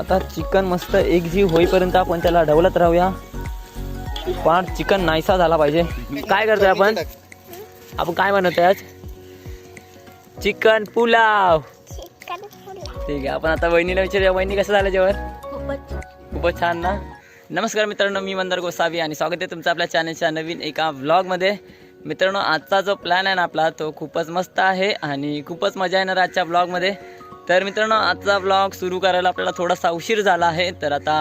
आता चिकन मस्त एकजीव होईपर्यंत आपण त्याला ढवलत राहूया. पार चिकन नाहीसा झाला पाहिजे. काय करतोय आपण? आपण काय बनवतोय आज? चिकन पुलाव. ठीक आहे आपण आता वहिनीला विचारूया. वहिनी कसं झालं जेवण? खूपच. खूपच छान ना? नमस्कार मित्रांनो मी मंदार गोसावी आणि स्वागत आहे तुमचं आपल्या चॅनलच्या नवीन एका व्लॉगमध्ये मित्रांनो आजचा जो प्लॅन आहे ना आपला तो खूपच मस्त आहे आणि खूपच मजा येणार आजच्या व्लॉगमध्ये तर मित्रांनो आजचा व्लॉग सुरू करायला आपल्याला थोडासा उशीर झाला आहे तर आता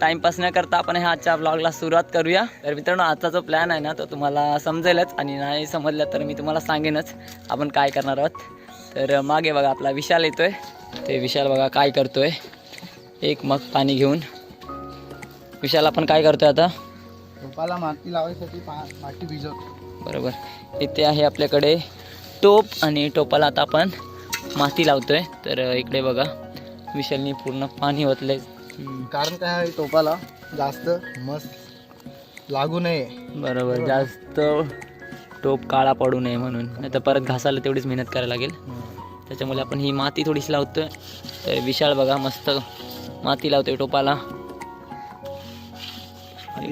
टाईमपास न करता आपण ह्या आजच्या व्लॉगला सुरुवात करूया. तर मित्रांनो आजचा जो प्लॅन आहे ना तो तुम्हाला समजेलच आणि नाही समजलं तर मी तुम्हाला सांगेनच आपण काय करणार आहोत. तर मागे बघा आपला विशाल येतोय. ते विशाल बघा काय करतोय. एक मग पाणी घेऊन. विशाल आपण काय करतोय आता? रोपाला माती लावायसाठी माती भिजवतो बरोबर. इथे आहे आपल्याकडे टोप आणि टोपाला आता आपण माती लावतोय. तर इकडे बघा. विशालनी पूर्ण पाणी ओतलंय. कारण काय आहे टोपाला जास्त मस्त लागू नये. बरोबर जास्त टोप काळा पडू नये म्हणून. नाही तर परत घासायला तेवढीच मेहनत करायला लागेल. त्याच्यामुळे आपण ही माती थोडीशी लावतोय. तर विशाल बघा मस्त माती लावतोय टोपाला.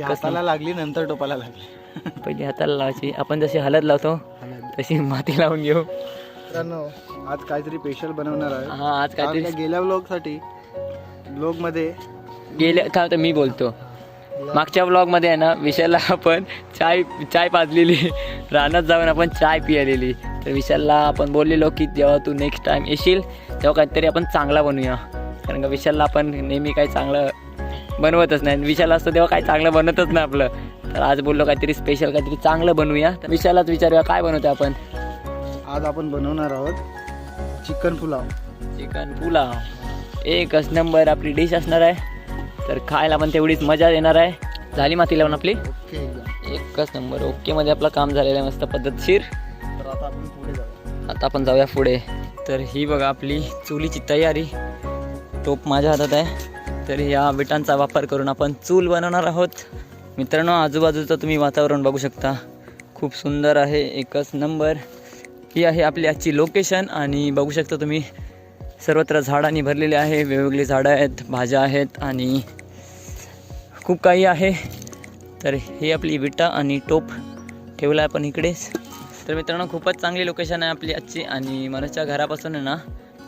हाताला लागली नंतर टोपाला लागली. पहिली हाताला लावायची. आपण जशी हलत लावतो तशी माती लावून घेऊ. आज काहीतरी स्पेशल बनवणार आहे. हा आज कारण काहीतरी का गेल्या ब्लॉगसाठी ब्लॉगमध्ये गेल्या काय होतं मी बोलतो. मागच्या ब्लॉगमध्ये आहे ना विशालला आपण चाय चाय पाजलेली. रानात जाऊन आपण चाय पियालेली. तर विशालला आपण बोललेलो की जेव्हा तू नेक्स्ट टाइम येशील तेव्हा काहीतरी आपण चांगला बनवूया. कारण का विशालला आपण नेहमी काही चांगलं बनवतच नाही. विशाल असतो तेव्हा काही चांगलं बनतच नाही आपलं. तर आज बोललो काहीतरी स्पेशल काहीतरी चांगलं बनवूया. तर विशालाच विचारूया काय बनवतो आपण? आज आपण बनवणार आहोत चिकन पुलाव. चिकन पुलाव. एकच नंबर आपली डिश असणार आहे. तर खायला पण तेवढीच मजा येणार आहे. झाली माती लावून आपली? ओके एकच नंबर. ओके मध्ये आपलं काम झालेलं आहे मस्त पद्धतशीर. तर आता आपण पुढे जाऊ आता आपण जाऊया पुढे. तर ही बघा आपली चुलीची तयारी. टोप माझ्या हातात आहे. तर या विटांचा वापर करून आपण चूल बनवणार आहोत. मित्रांनो आजूबाजूचं तुम्ही वातावरण बघू शकता. खूप सुंदर आहे. एकच नंबर. ही आहे आपली आजची लोकेशन आणि बघू शकता तुम्ही सर्वत्र झाडांनी भरलेले आहे वेगवेगळी झाडं आहेत भाज्या आहेत आणि खूप काही आहे. तर ही आपली विटा आणि टोप ठेवला आपण इकडेच. तर मित्रांनो खूपच चांगली लोकेशन आहे आपली आजची आणि मनोजच्या घरापासून ना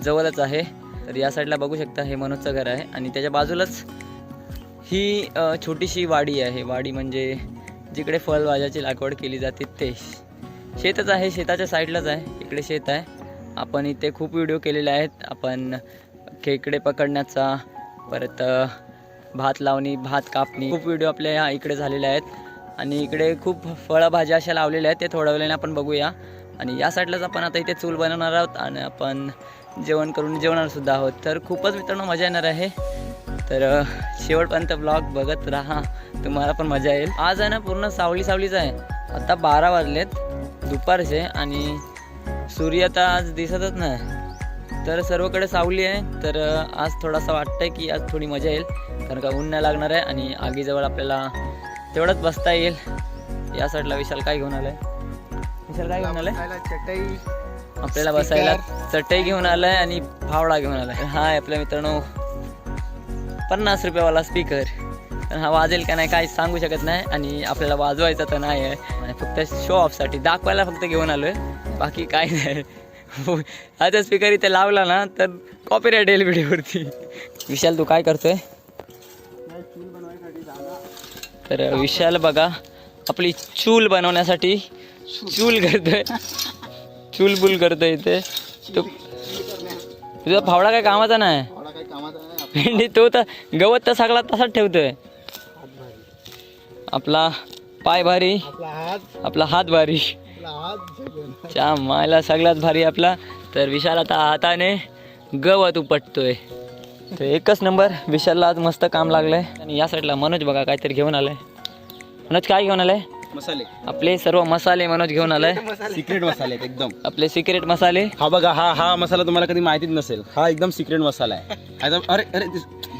जवळच आहे. तर या साईडला बघू शकता हे मनोजचं घर आहे आणि त्याच्या बाजूलाच ही छोटीशी वाडी आहे. वाडी म्हणजे जिकडे फळभाज्याची लागवड केली जाते ते शेतच आहे शेताच्या साईडलाच आहे इकडे शेत आहे. आपण इथे खूप व्हिडिओ केलेले आहेत. आपण खेकडे पकडण्याचा परत भात लावणी भात कापणी खूप व्हिडिओ आपल्या ह्या इकडे झालेले आहेत. आणि इकडे खूप फळभाज्या अशा लावलेल्या आहेत ते थोड्या वेळेने आपण बघूया. आणि या साईडलाच आपण आता इथे चूल बनवणार आहोत आणि आपण जेवण करून जेवणारसुद्धा आहोत. तर खूपच मित्रांनो मजा येणार आहे. तर शेवटपर्यंत ब्लॉग बघत राहा. तुम्हाला पण मजा येईल. आज आहे ना पूर्ण सावली सावलीच आहे. आता बारा वाजलेत. दुपारचे आणि सूर्य तर आज दिसतच नाही. तर सर्वकडे सावली आहे. तर आज थोडासा वाटतंय की आज थोडी मजा येईल. कारण का ऊन नाही लागणार आहे आणि आगीजवळ आपल्याला तेवढंच बसता येईल. या साईडला विशाल काय घेऊन आलाय? विशाल काय घेऊन आलाय? चटई आपल्याला बसायला चटई घेऊन आलाय आणि फावडा घेऊन आलाय. हा आहे आपल्या मित्रांनो. पन्नास रुपयावाला स्पीकर. हा वाजेल का नाही काही सांगू शकत नाही आणि आपल्याला वाजवायचा तर नाही आहे. फक्त शो ऑफसाठी दाखवायला फक्त घेऊन आलोय. बाकी काय नाही. जर स्पीकर इथे लावला ना तर कॉपीराईट येईल व्हिडिओवरती. विशाल तू काय करतोय? तर विशाल बघा आपली चूल बनवण्यासाठी चूल करतोय. चूल बुल करतोय इथे. तो तुझा फावडा काय कामाचा नाही? भेंडी तो तर गवत तर सगळा तसाच ठेवतोय. आपला पाय भारी. आपला हात. आपला हात भारी. आपला हात जगन. च्या मायला सगळ्यात भारी आपला. तर विशाल आता हाताने गवत उपटतोय. तर एकच नंबर. विशालला आज मस्त काम लागलंय. आणि या साईडला मनोज बघा काहीतरी घेऊन आलाय. मनोज काय घेऊन आलाय? मसाले. आपले सर्व मसाले मनोज घेऊन आलाय. सिक्रेट मसाले. आहेत एकदम. आपले सिक्रेट मसाले. हा बघा हा हा मसाला तुम्हाला कधी माहितीच नसेल. हा एकदम सिक्रेट मसाला आहे. अरे अरे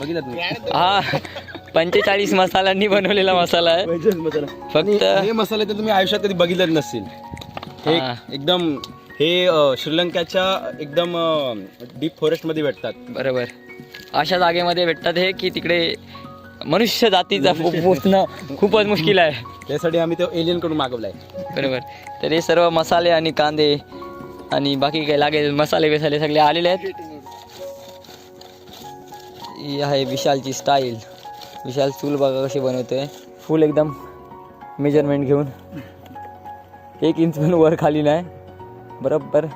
बघितलं तुम्ही? हा. पंचेचाळीस मसाल्यांनी बनवलेला मसाला आहे. मसाला. फक्त आणि हे मसाले तर तुम्ही आयुष्यात कधी बघितलं नसेल हे हा. एकदम हे अ, श्रीलंकाच्या एकदम डीप फॉरेस्टमध्ये भेटतात. बरोबर. अशा जागेमध्ये भेटतात हे की तिकडे मनुष्य जातीचा पोचणं खूपच मुश्किल आहे. त्यासाठी आम्ही तो एलियनकडून मागवलाय. बरोबर. तर हे सर्व मसाले आणि कांदे आणि बाकी काही लागेल मसाले बिसाले सगळे आलेले आहेत. ही आहे विशालची स्टाईल विशाल चूल बघा कशी बनवतोय फुल एकदम मेजरमेंट घेऊन. एक इंच पण वर खाली नाही. बरोबर.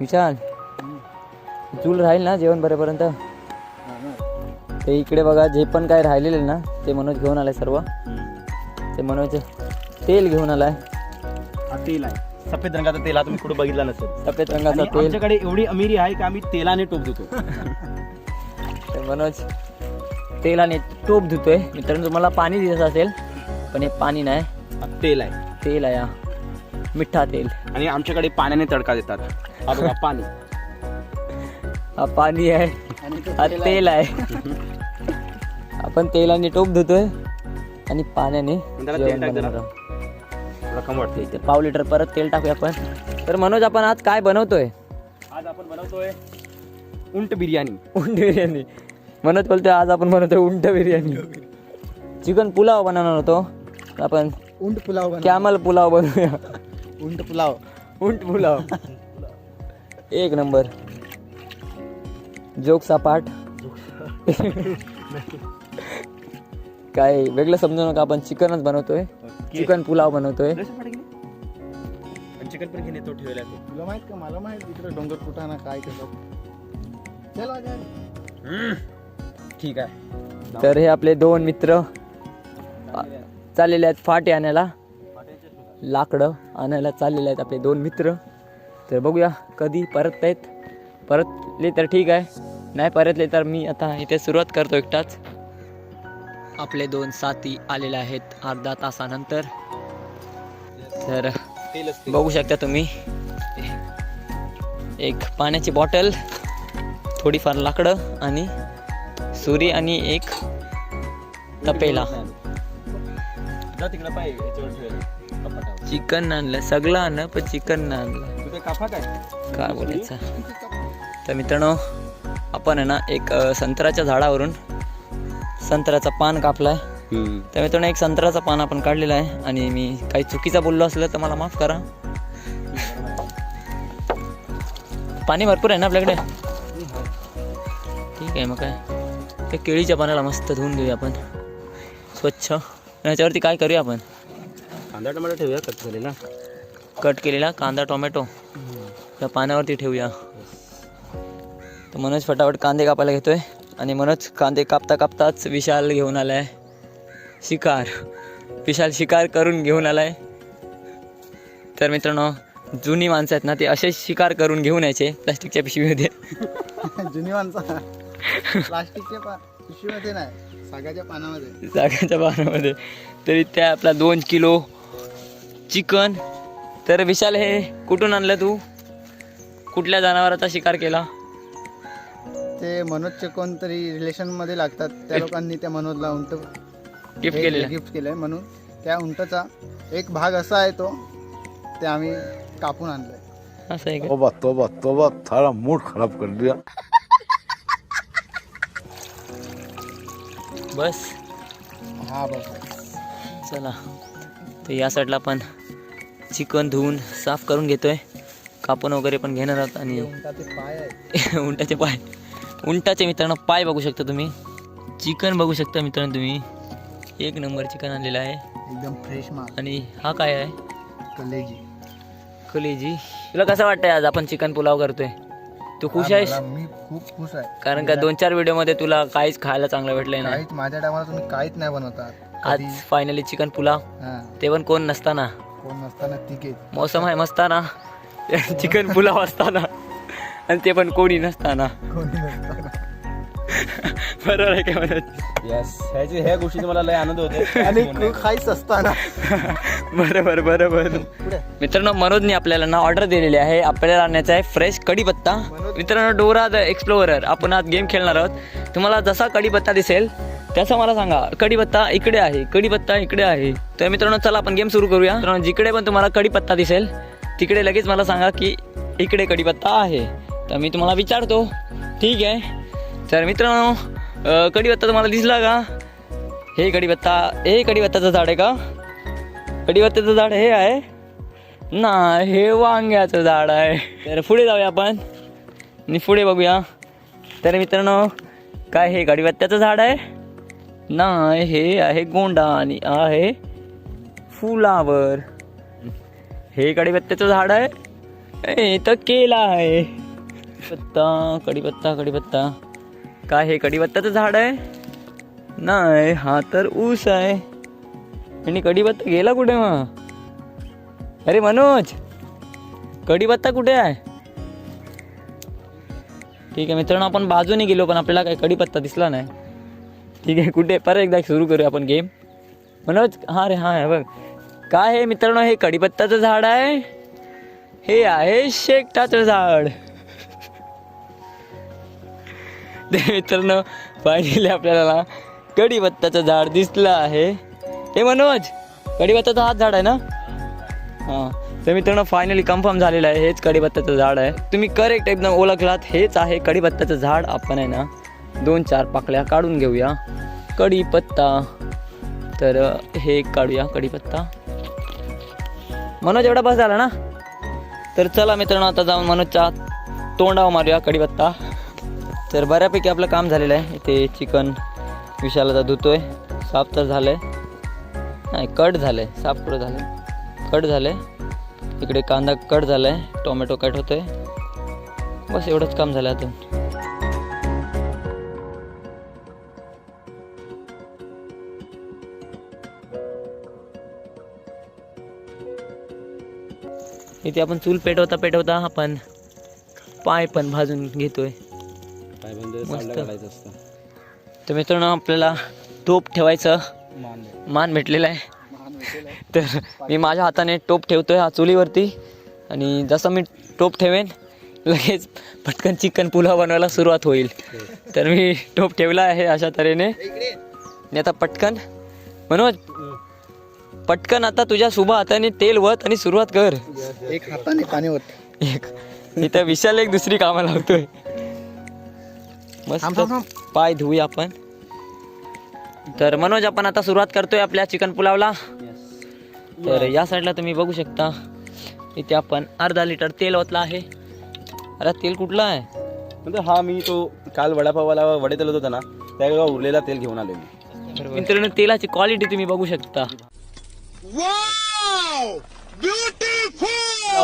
विशाल चूल राहील ना जेवण बरेपर्यंत? ते इकडे बघा जे पण काय राहिलेले ना ते मनोज घेऊन आलाय सर्व. ते मनोज तेल घेऊन आलाय. तेल आहे. सफेद रंगाचा तेल हा तुम्ही कुठे बघितला नसेल. सफेद रंगाचा आणि तेल. आमच्याकडे एवढी अमिरी आहे की आम्ही तेलाने टोप देतो. तर मनोज तेल आणि टोप धुतोय. मित्रांनो तुम्हाला पाणी दिसत असेल पण हे पाणी नाही. तेल आहे. तेल आहे हा. मिठा तेल. आणि आमच्याकडे पाण्याने तडका देतात. हा बघा पाणी. हा पाणी आहे. हा तेल आहे. आपण तेलाने टोप धुतोय आणि पाण्याने त्याला तेल जेवण टाक जरा. बनवतो. थोडं कम वाटते इथे पाव लिटर परत तेल टाकूया आपण. तर मनोज आपण आज काय बनवतोय? आज आपण बनवतोय उंट बिर्याणी. उंट बिर्याणी. मनोज बोलतोय आज आपण बनवतोय उंट बिर्याणी. चिकन पुलाव बनवणार होतो. आपण उंट पुलाव. कॅमल पुलाव बनवूया. उंट पुलाव. उंट पुलाव. एक नंबर. जोक सपाट काय वेगळं समजू नका आपण चिकनच बनवतोय. चिकन पुलाव बनवतोय. चिकन पण घेणे तो ठेवला तो तुला माहीत का मला माहीत इकडे डोंगर कुठाना काय कसं चल आजा. ठीक आहे. तर हे आपले दोन मित्र चाललेले आहेत फाटे आणायला. लाकडं आणायला चाललेले आहेत आपले दोन मित्र. तर बघूया कधी परत आहेत परतले तर ठीक आहे. नाही परतले तर मी आता इथे सुरुवात करतो एकटाच. आपले दोन साथी आलेले आहेत अर्धा तासानंतर. तर बघू शकता तुम्ही एक पाण्याची बॉटल थोडीफार लाकडं आणि सुरी आणि एक तपेला. चिकन आणलं सगळं आणलं पण चिकन आणलं. काय? बोलायचं? तर मित्रांनो आपण आहे ना एक संत्र्याच्या झाडावरून संत्र्याचा पान कापलाय. तर मित्रांनो एक संत्र्याचा पान आपण काढलेला आहे आणि मी काही चुकीचा बोललो असलं तर मला माफ करा. पाणी भरपूर आहे ना आपल्याकडे? ठीक आहे मग काय? त्या केळीच्या पानाला मस्त धुवून घेऊया आपण. स्वच्छ. याच्यावरती काय करूया आपण? कांदा टमाटर ठेवूया कट झालेला कट केलेला कांदा टोमॅटो. त्या पाण्यावरती ठेवूया. तर मनोज फटाफट कांदे कापायला घेतोय. आणि मनोज कांदे कापता कापताच विशाल घेऊन आलाय. शिकार. विशाल शिकार करून घेऊन आलाय. तर मित्रांनो जुनी माणसं आहेत ना ते असेच शिकार करून घेऊन यायचे प्लास्टिकच्या पिशवीमध्ये. जुनी माणसं. प्लास्टिकच्या पा पिशवीमध्ये नाही सागाच्या पानामध्ये. पानामध्ये. तरी त्या आपला दोन किलो चिकन. तर विशाल हे कुठून आणलं तू? कुठल्या जनावराचा शिकार केला? ते मनोजचे कोणतरी रिलेशनमध्ये लागतात. त्या लोकांनी त्या मनोजला उंट गिफ्ट केलेला. गिफ्ट केलंय म्हणून. त्या उंटचा एक भाग असा आहे तो ते आम्ही कापून आणलाय. असं आहे का? तोबा तोबा तोबा थारा मूड खराब कर दिया. बस. हा बस. चला. तर या साईडला आपण चिकन धुवून साफ करून घेतोय. कापून वगैरे पण घेणार आहोत आणि उंटाचे पाय आहेत. उंटाचे पाय. उंटाचे मित्रांनो पाय बघू शकता तुम्ही. चिकन बघू शकता मित्रांनो तुम्ही. एक नंबर चिकन आणलेलं आहे. एकदम फ्रेश माल. आणि हा काय आहे? कलेजी. कलेजी. तुला कसं वाटतंय आज आपण चिकन पुलाव करतोय? तू खुश आहेस? मला- मी खूप खुश आहे. कारण का दोन चार व्हिडिओमध्ये तुला काहीच खायला चांगलं भेटलंय ना काहीच माझ्या टायमाला तुम्ही काहीच नाही बनवतात आज कधी? Finally chicken pulao. हा. ते पण कोण नसताना. कोण नसताना तिके मौसम आहे मस्ताना. चिकन पुलाव असताना. आणि ते पण कोणी नसताना. कोणी नसताना. बरोबर आहे का म्हणत? येस ह्याची ह्या गोष्टीचा मला लय आनंद होतो आणि खाईच असताना. बरोबर बरोबर. पुढे. मित्रांनो मनोजने आपल्याला ना ऑर्डर दिलेली आहे. आपल्याला आणण्याचा आहे फ्रेश कढीपत्ता. मित्रांनो डोरा द एक्सप्लोरर. आपण आज गेम खेळणार आहोत. तुम्हाला जसा कढीपत्ता दिसेल त्याचा मला सांगा. कढीपत्ता इकडे आहे कढीपत्ता इकडे आहे. तर मित्रांनो चला आपण गेम सुरू करूया. मित्रांनो जिकडे पण तुम्हाला कढीपत्ता दिसेल तिकडे लगेच मला सांगा की इकडे कढीपत्ता आहे. तर मी तुम्हाला विचारतो. ठीक आहे? तर मित्रांनो कढीपत्ता तुम्हाला दिसला का? हे कढीपत्ता हे कढीपत्ताचं झाड आहे का? कढीपत्त्याचं झाड हे आहे? ना हे वांग्याचं झाड आहे. तर पुढे जाऊया आपण. आणि पुढे बघूया. तर मित्रांनो काय हे? कढीपत्त्याचं झाड आहे? नाही हे आहे गोंडा आणि आहे फुलावर. हे कडीपत्त्याचं झाड आहे? इथं तर केला आहे. पत्ता कढीपत्ता कढीपत्ता काय हे? कढीपत्त्याचं झाड आहे? नाही हा तर ऊस आहे. आणि कढीपत्ता गेला कुठे मग? अरे मनोज कढीपत्ता कुठे आहे? ठीक आहे मित्रांनो आपण बाजूने गेलो पण आपल्याला काही कढीपत्ता दिसला नाही. ठीक आहे कुठे? परत एकदा सुरू करूया आपण गेम मनोज हां रे हां बघ. काय हे मित्रांनो हे कडीपत्ताचं झाड आहे? हे आहे शेकटाचं झाड. ते मित्रांनो फायनली आपल्याला कडीपत्ताचं झाड दिसलं आहे. हे मनोज कढीपत्ताचं हाच झाड आहे ना? हां. तर मित्रांनो फायनली कन्फर्म झालेलं आहे हेच कढीपत्त्याचं झाड आहे. तुम्ही करेक्ट एकदम ओळखलात हेच आहे कढीपत्त्याचं झाड. आपण आहे ना दोन चार पाकळ्या काढून घेऊया. कढीपत्ता तर हे एक काढूया कढीपत्ता मनोज एवढा बस झाला ना? तर चला मित्रांनो आता जाऊन मनोजच्या तोंडावर मारूया कढीपत्ता तर बऱ्यापैकी आपलं काम झालेलं आहे. इथे चिकन विशालाचा धुतोय. साफ तर झालं आहे नाही कट झालं आहे साफ कुठं झालं कट झालं आहे इकडे कांदा कट झाला आहे टोमॅटो कट होतो आहे बस एवढंच काम झालं अजून. इथे आपण चूल पेटवता पेटवता आपण पाय पण भाजून घेतोय. तर मित्रांनो आपल्याला टोप ठेवायचं. मान भेटलेलं आहे. तर मी माझ्या हाताने टोप ठेवतोय हा चुलीवरती. आणि जसं मी टोप ठेवेन लगेच पटकन चिकन पुलाव बनवायला सुरुवात होईल. तर मी टोप ठेवला आहे अशा तऱ्हेने. आणि आता पटकन मनोज पटकन आता तुझ्या शुभ हाताने तेल वत आणि सुरुवात कर. एक हाताने पाणी होत एक. इथं विशाल एक दुसरी कामाला लावतोय. मस्त पाय धुऊया आपण. तर मनोज आपण आता सुरुवात करतोय आपल्या चिकन पुलावला. तर या साईडला तुम्ही बघू शकता. इथे आपण अर्धा लिटर तेल ओतलं आहे. अरे तेल कुठलं आहे? म्हणजे हा मी तो काल वडापावाला वडे तलत होता ना त्या उरलेला तेल घेऊन आलो मी. मित्रांनो तेलाची क्वालिटी तुम्ही बघू शकता.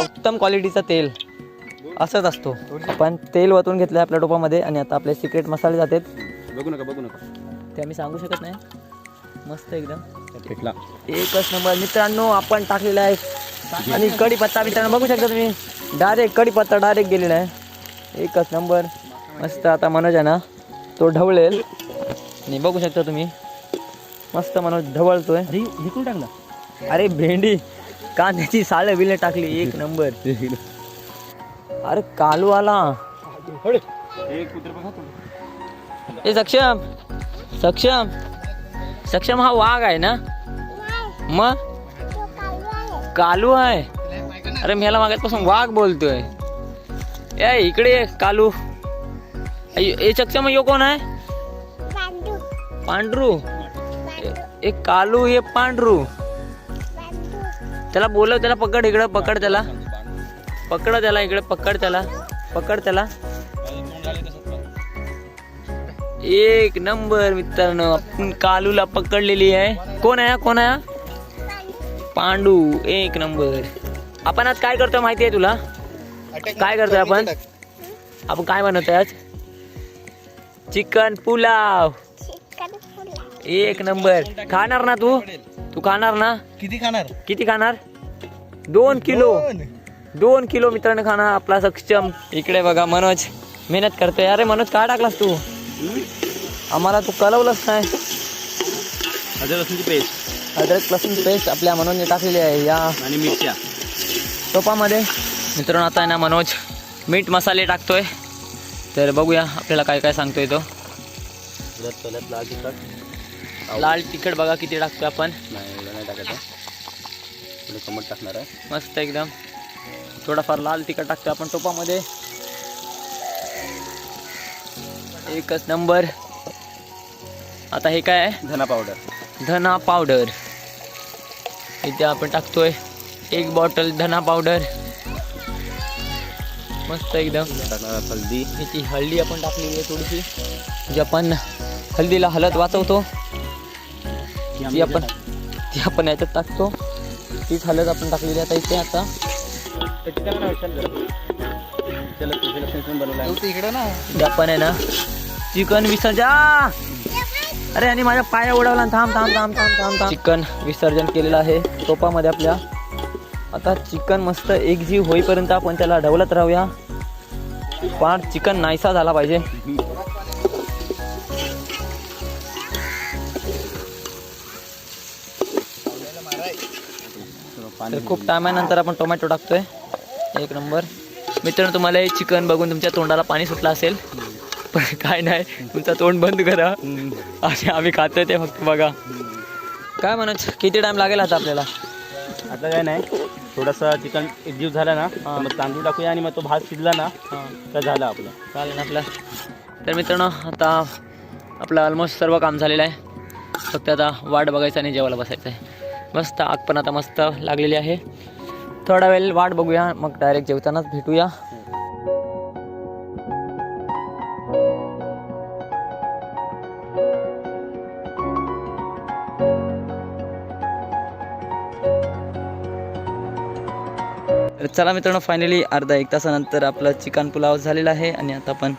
उत्तम क्वालिटीचा तेल. असंच असतो. आपण तेल वतून घेतलं आपल्या टोपामध्ये आणि आता आपले सिक्रेट मसाले जातात. बघू नका बघू नका. ते आम्ही सांगू शकत नाही. मस्त एकदम. भेटला एकच नंबर. मित्रांनो आपण टाकलेला आहे. आणि कढीपत्ता मित्रांनो बघू शकता तुम्ही. डायरेक्ट कढीपत्ता डायरेक्ट गेलेला आहे. एकच नंबर. मस्त आता मनोज आहे ना तो ढवळेल. आणि बघू शकता तुम्ही. मस्त मनोज ढवळतोय. विकून टाकला? अरे भेंडी. कांद्याची साळ बिले टाकली. एक नंबर. अरे कालू आला ए सक्षम. सक्षम. सक्षम हा वाघ आहे ना? मग? कालू आहे. अरे मी ह्याला मागायपासून वाघ बोलतोय. ए इकडे कालू. ए सक्षम यो कोण आहे? पांढरू. ए- कालू ये पांढरू. त्याला बोलव त्याला पकड इकडं पकड त्याला. पकड त्याला इकडे पकड त्याला पकड त्याला. एक नंबर मित्रांनो आपण कालूला पकडलेली आहे. कोण आहे हा? कोण आहे हा? पांडू एक नंबर. आपण आज काय करतोय माहिती आहे तुला? काय करतोय आपण? आपण काय बनवतोय आज? चिकन पुलाव. चिकन पुलाव. एक नंबर. खाणार ना तू? तू खाणार ना? किती खाणार? किती खाणार? दोन किलो. दोन. किलो मित्रांनो खाणार आपला सक्षम. इकडे बघा मनोज. मेहनत करतोय. अरे मनोज काय टाकलास तू? आम्हाला तू कळवलंच नाही अजून लसूणची पेस्ट. अद्रक लसूण पेस्ट आपल्या मनोजने टाकलेली आहे या. आणि मिरच्या. टोपामध्ये मित्रांनो आता आहे ना मनोज मीठ मसाले टाकतोय. तर बघूया आपल्याला काय काय सांगतोय तो. परत परत लाल तिखट. लाल तिखट बघा किती टाकतोय आपण. नाही एवढं नाही टाकायचं थोडं टाकणार आहे. मस्त एकदम. थोडाफार लाल तिखट टाकतोय आपण टोपामध्ये. एकच नंबर. आता हे काय आहे धना पावडर धना पावडर इथे आपण टाकतोय एक बॉटल धना पावडर मस्त एकदम हल्दी ह्याची हळदी आपण टाकलेली आहे थोडीशी जी आपण हळदीला हलत वाचवतो ती आपण ती आपण याच्यात टाकतो तीच हळद आपण टाकलेली आता इथे आता तू आपण आहे ना चिकन विसर्जा अरे आणि माझ्या पाया उडवला थांब थांब थांब थांब थांब थांब. चिकन विसर्जन केलेलं आहे टोपामध्ये आपल्या. आता चिकन मस्त एक जीव होईपर्यंत आपण त्याला ढवलत राहूया. फार चिकन नाहीसा झाला पाहिजे. तर खूप टायमानंतर आपण टोमॅटो टाकतोय. एक नंबर. मित्रांनो तुम्हाला हे चिकन बघून तुमच्या तोंडाला पाणी सुटलं असेल. पण काय नाही तुमचं तोंड बंद करा. आणि आम्ही खातोय ते फक्त बघा. काय म्हणत किती टाइम लागेल आता आपल्याला? आता काय नाही थोडासा चिकन एकजीव झाला ना मग तांदूळ टाकूया आणि मग तो भात शिजला ना तर झालं आपलं. चालेल ना आपलं. तर मित्रांनो आता आपलं ऑलमोस्ट सर्व काम झालेलं आहे. फक्त आता वाट बघायचं आणि जेवायला बसायचं आहे. मस्त आग पण आता मस्त लागलेली आहे. थोडा वेळ वाट बघूया मग डायरेक्ट जेवतानाच भेटूया. चला मित्रांनो फायनली अर्धा एक तासानंतर आपलं चिकन पुलाव झालेला आहे आणि आता आपण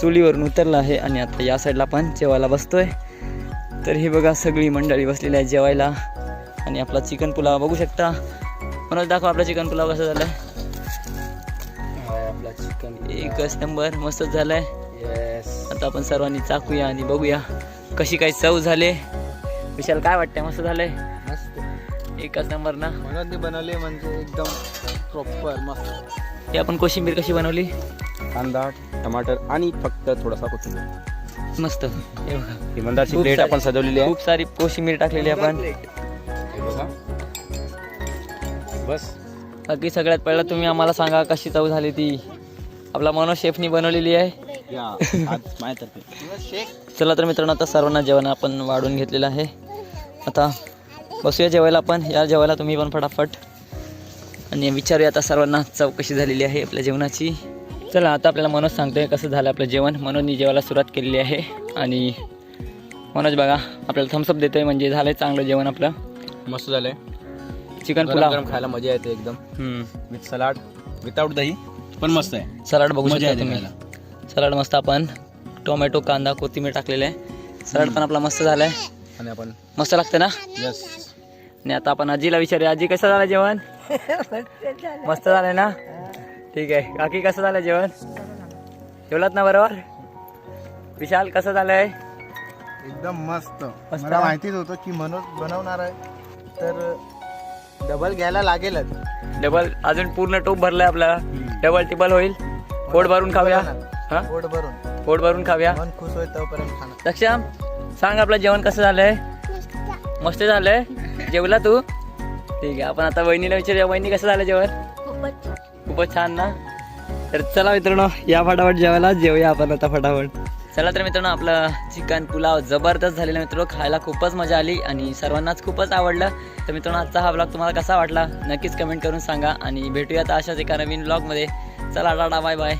चुलीवरून उतरलं आहे आणि आता या साईडला आपण जेवायला बसतोय. तर ही बघा सगळी मंडळी बसलेली आहे जेवायला आणि आपला चिकन पुलाव बघू शकता. मनोज दाखव आपला चिकन पुलाव कसा झालाय. आपला चिकन एकच नंबर मस्त झालाय. येस आता आपण सर्वांनी चाकूया आणि बघूया कशी काय चव झाले. विशाल काय वाटतंय? मस्त झालंय. मस्त. एकच नंबर ना. म्हणून बनवले म्हणजे एकदम प्रॉपर मस्त. ही आपण कोशिंबीर कशी बनवली? कांदा टमाटर आणि फक्त थोडासा कोथिंबीर. मस्त. हे बघा. इमानदारची खूप प्लेट सारी- आपण सजवलेली आहे. खूप सारी कोशिंबीर टाकलेली आपण. हे बघा. बस. बाकी सगळ्यात पहिलं तुम्ही आम्हाला सांगा कशी चव झाली ती. आपला मनोज शेफनी बनवलेली आहे. या आज माझ्यातर्फे चला तर मित्रांनो आता सर्वांना जेवण आपण वाढून घेतलेलं आहे. आता बसूया जेवायला आपण. या जेवायला तुम्ही पण फटाफट. आणि विचारूया आता सर्वांना चव कशी झालेली आहे आपल्या जेवणाची. चला आता आपल्याला मनोज सांगतोय कसं झालं आपलं जेवण. मनोजनी जेवायला सुरुवात केलेली आहे. आणि मनोज बघा आपल्याला थम्सअप देतोय म्हणजे झालंय चांगलं जेवण आपलं. मस्त झालंय. चिकन गरम पुलाव. गरम खायला मजा येते एकदम. हम्म. विथ सलाड विदाउट दही पण मस्त आहे. सलाड बघू मजा शकता येते तुम्ही. सलाड मस्त आपण. टोमॅटो कांदा कोथिंबीर टाकलेलं आहे. सलाड पण आपला मस्त झालाय. आणि आपण मस्त लागतं ना? यस आणि आता आपण आजीला विचारूया. आजी कसं झालं जेवण? मस्त झालंय ना? ठीक आहे. काकी कसं झालं जेवण? जेवलात ना बरोबर? विशाल कसं झालंय? एकदम मस्त. मस्त. मला माहितीच होतं की मनोज बनवणार आहे. तर डबल घ्यायला लागेलच. डबल अजून पूर्ण टोप भरलाय आपला. डबल टिबल होईल? पोट भरून खाऊया? हा? पोट भरून. पोट भरून खाऊया? मन खुश होईल तोपर्यंत खाणार. लक्षाम सांग आपलं जेवण कसं झालंय? मस्त झालंय? जेवला तू? ठीक आहे. आपण आता वहिनीला विचारूया. वहिनी कसं झालं जेवण? खूपच खूपच छान ना? तर चला मित्रांनो या फटाफट जेवायला. जेवूया आपण आता फटाफट. चला तर मित्रांनो आपलं चिकन पुलाव जबरदस्त झालेला मित्र खायला खूपच मजा आली आणि सर्वांनाच खूपच आवडलं. तर मित्रांनो आजचा हा ब्लॉग तुम्हाला कसा वाटला? नक्कीच कमेंट करून सांगा आणि भेटूया आता अशाच एका नवीन ब्लॉगमध्ये चला टाटा बाय बाय